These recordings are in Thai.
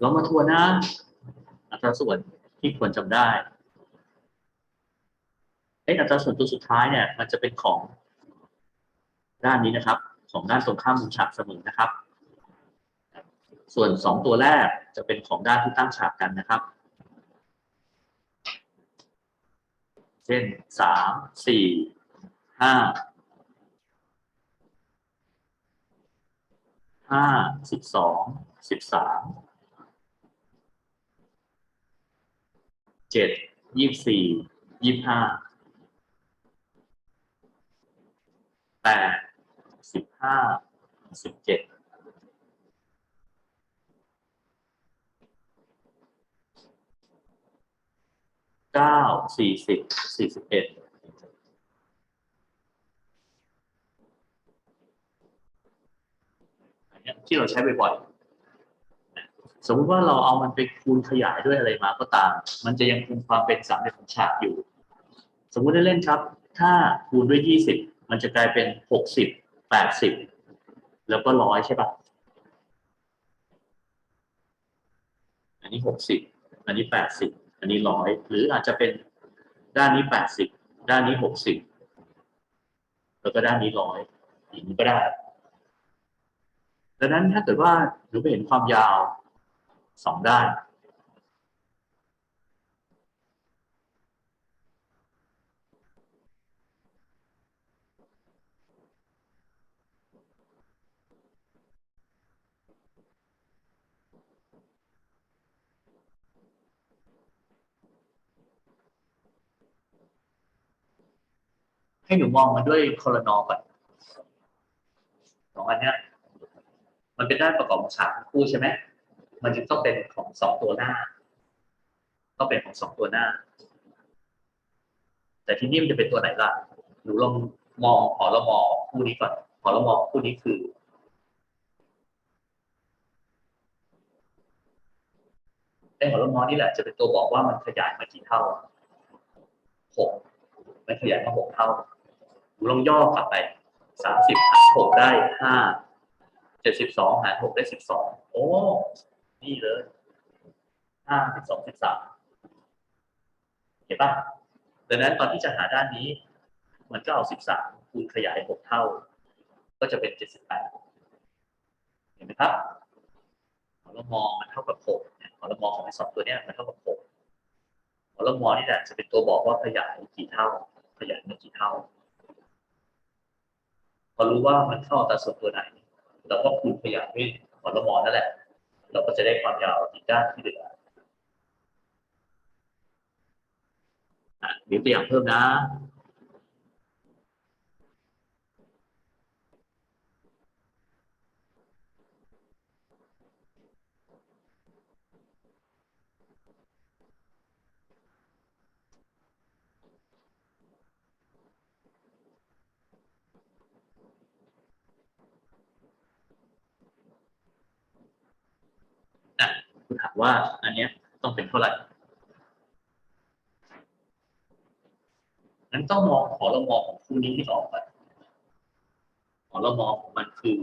เรามาทวนนะ อัตราส่วนที่ควรจำได้ไอ้อัตราส่วนตัวสุดท้ายเนี่ย มันจะเป็นของด้านนี้นะครับ ของด้านตรงข้ามมุมฉากเสมอนะครับ ส่วนสองตัวแรกจะเป็นของด้านที่ตั้งฉากกันนะครับ เช่นสามสี่ห้าห้าสิบสองสิบสาม เจ็ดยี่สิบสี่ยี่สิบห้าแปดสิบห้าสิบเจ็ดเก้าสี่สิบสี่สิบเอ็ดเนี้ยที่เราใช้บ่อยๆ สมมติว่าเราเอามันไปคูณขยายด้วยอะไรมาก็ตาม มันจะยังคงความเป็นสามเหลี่ยมฉากอยู่ สมมุติได้เล่นครับ ถ้าคูณด้วยยี่สิบมันจะกลายเป็นหกสิบแปดสิบแล้วก็ร้อยใช่ปะอันนี้หกสิบอันนี้แปดสิบอันนี้ร้อยหรืออาจจะเป็นด้านนี้แปดสิบด้านนี้หกสิบแล้วก็ด้านนี้ร้อยอย่างนี้ก็ได้ดังนั้นถ้าเกิดว่าหนูไปเห็นความยาว สองด้าน ให้หนูมองมันด้วยโคลนอก่อนสองอันเนี้ยมันเป็นด้านประกอบของฉากทั้งคู่ใช่ไหม มันจึงต้องเป็นของสองตัวหน้าต้องเป็นของสองตัวหน้า แต่ที่นี่มันจะเป็นตัวไหนล่ะหนูลองมองหอละมอคู่นี้ก่อนหอละมอคู่นี้คือ ไอ้หอละมอนี่แหละจะเป็นตัวบอกว่ามันขยายมากี่เท่าหกมันขยายมาหกเท่าหนูลองย่อกลับไปสามสิบหกได้ห้าเจ็ดสิบสองหารหกได้สิบสองโอ้ นี่เลยห้าสิบสองสิบสามเห็นปะดังนั้นตอนที่จะหาด้านนี้ มันก็เอาสิบสามคูณขยายหกเท่า ก็จะเป็นเจ็ดสิบแปดเห็นไหมครับหอละมอมันเท่ากับหกเนี่ยหอละมอของไอ้สองตัวเนี้ยมันเท่ากับหกหอละมอนี่แหละจะเป็นตัวบอกว่าขยายกี่เท่า ขยายมากี่เท่า พอรู้ว่ามันเข้าอัตราส่วนตัวไหนเราก็คูณขยายด้วยหอละมอนั่นแหละ ก็จะได้ความยาวอีกด้านที่เหลือมีตัวอย่างเพิ่มนะอะคุณ ถามว่าอันเนี้ยต้องเป็นเท่าไหร่นั้นต้องมองหอละมอของคู่นี้ที่ออกไปหอละมอของมันคือ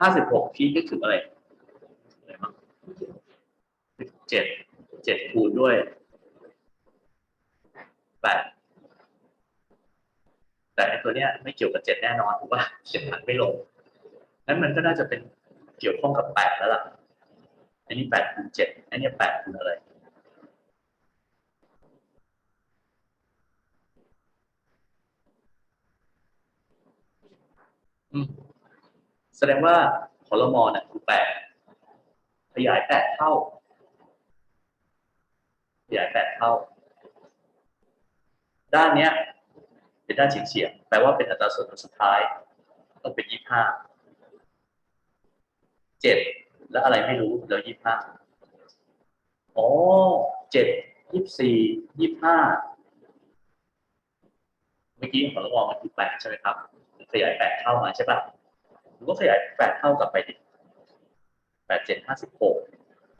ห้าสิบหกพี่นึกถึงอะไรอะไรบ้างเจ็ดเจ็ดคูณด้วยแปดแต่ไอ้ตัวเนี้ยไม่เกี่ยวกับเจ็ดแน่นอนถูกป่ะเจ็ดมันไม่ลงนั้นมันก็น่าจะเป็นเกี่ยวข้องกับแปดแล้วล่ะ อันนี้แปดคูณเจ็ดอันนี้แปดคูณอะไรอืม แสดงว่าพลมเนี่ยคือแปดขยายแปดเท่า ขยายแปดเท่า ด้านเนี้ย เป็นด้านเฉียงๆแปลว่าเป็นอัตราส่วนสุดท้าย ต้องเป็นยี่ห้าเจ็ดแล้วอะไรไม่รู้แล้วยี่ห้าอ๋อเจ็ดยี่สี่ยี่ห้าเมื่อกี้ของเราบอกมันคือแปดใช่ไหมครับ ขยายแปดเท่ามาใช่ปะ ผมก็ขยายแปดเท่ากลับไปดิแปดเจ็ดห้าสิบหก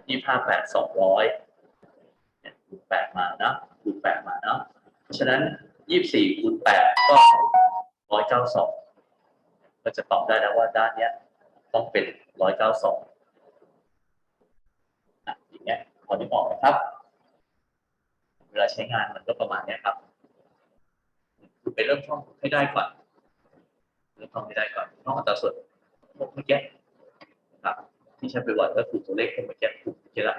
ยี่ห้าแปดสองร้อยคูณแปดมานะคูณแปดมาเนาะฉะนั้นยี่สี่คูณแปดก็ร้อยเก้าสองก็จะตอบได้แล้วว่าด้านเนี้ยต้องเป็นร้อยเก้าสองอย่างเงี้ยพอที่ออกนะครับ เวลาใช้งานมันก็ประมาณเนี้ยครับคือไปเริ่มช่องให้ได้ก่อนเริ่มช่องให้ได้ก่อนช่องอัตราส่วน พวกเมื่อกี้นะครับที่ใช้บ่อยๆก็คือตัวเลขพวกเมื่อกี้ถูกเมื่อกี้ละ